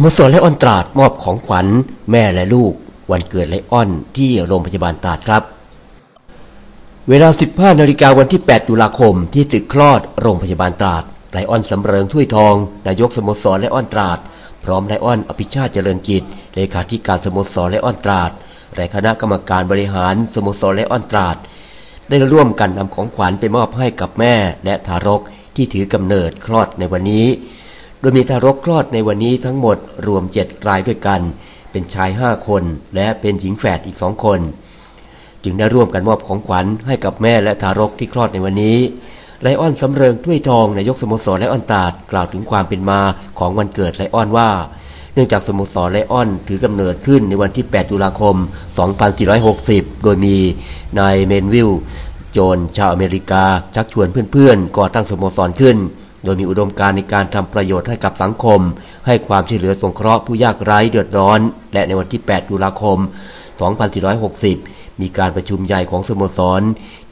โมสรไละออนตราดมอบของขวัญแม่และลูก วันเกิดไลออนที่โรงพยาบาลตราดครับ เวลา 15นาฬิกาวันที่ 8 ตุลาคมที่ตึกคลอดโรงพยาบาลตราดไลออนสำเริงถ้วยทอง นายกสโมสรไละออนตราด พร้อมไลออนอภิชาติเจริญกิจเลขาธิการสโมสรไละออนตราดและคณะกรรมการบริหารสโมสรไละออนตราด ได้ร่วมกันนำของขวัญไปมอบให้กับแม่และทารกที่ถือกำเนิดคลอดในวันนี้ โดยมีทารกคลอดในวันนี้ทั้งหมดรวมเจ็ดรายด้วยกัน เป็นชายห้าคนและเป็นหญิงแฝดอีกสองคน จึงได้ร่วมกันมอบของขวัญให้กับแม่และทารกที่คลอดในวันนี้ไลออนสำเริงถ้วยทองนายกสโมสรไลออนตาดกล่าวถึงความเป็นมาของวันเกิดไลออนว่า เนื่องจากสโมสรไลออนถือกำเนิดขึ้นในวันที่ 8 ตุลาคม 2460 โดยมีนายเมนวิล โจนชาวอเมริกาชักชวนเพื่อนๆก่อตั้งสโมสรขึ้น โดยมีอุดมการณ์ในการทำประโยชน์ให้กับสังคม ให้ความช่วยเหลือสงเคราะห์ผู้ยากไร้เดือดร้อน และในวันที่ 8 ตุลาคม 2460 มีการประชุมใหญ่ของสโมสร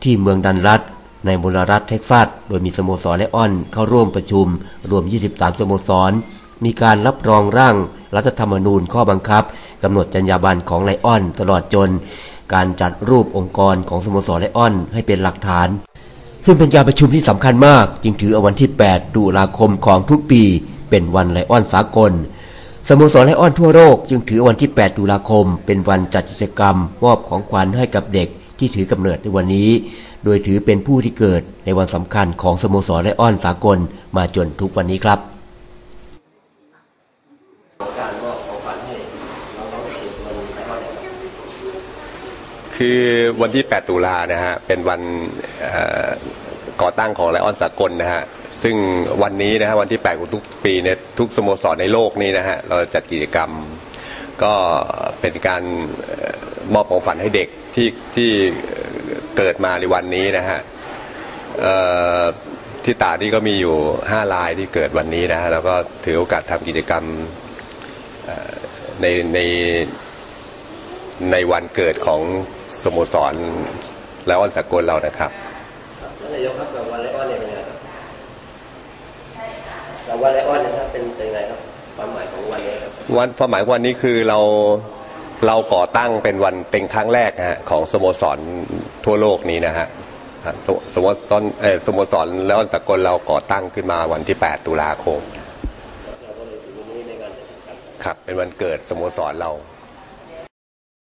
ที่เมืองดันรัฐ ในมลรัฐเท็กซัส โดยมีสโมสรและออนเข้าร่วมประชุม รวม 23 สโมสร มีการรับรองร่างรัฐธรรมนูญข้อบังคับกำหนดจรรยาบรรณของไลออน ตลอดจน การจัดรูปองค์กรของสโมสรไลออน ให้เป็นหลักฐาน ซึ่งเป็นการประชุมที่สำคัญมาก จึงถือเอาวันที่ 8 ตุลาคมของทุกปี เป็นวันไลออนสากล สโมสรไลออนทั่วโลกจึงถือวันที่ 8 ตุลาคม เป็นวันจัดกิจกรรมมอบของขวัญให้กับเด็กที่ถือกำเนิดในวันนี้ โดยถือเป็นผู้ที่เกิดในวันสำคัญของสโมสรไลออนสากลมาจนทุกวันนี้ครับคือวันที่ 8 ตุลานะฮะ เป็นวันเก่อตั้งของไลออนสากลนะฮะซึ่งวันนี้นะฮะวันที่ 8 ของทุกปีเนี่ยทุกสโมสรในโลกนี้นะฮะเราจัดกิจกรรมก็เป็นการมอบของฝันให้เด็กที่ที่เกิดมาในวันนี้นะฮะที่ตาที่ก็มีอยู่ 5 ลายที่เกิดวันนี้นะฮะแล้วก็ถือโอกาสทำกิจกรรมในในในวันเกิดของสโมสรและวันสากลเรานะครับ ท่านนายกครับรางวัลไลออนเนี่ยเป็นไงครับรางวัลไลออนนะครับเป็นเป็นไงครับความหมายของวันนี้ครับวันความหมายวันนี้คือเราเราก่อตั้งเป็นวันเป็นครั้งแรกฮะของสโมสรทั่วโลกนี้นะฮะสสโมสรเออสโมสรและวันสกลเราก่อตั้งขึ้นมาวันที่ 8 ตุลาคมเราก็เลยถือวันนี้ในการจัดกิจกรรมครับเป็นวันเกิดสโมสรเรา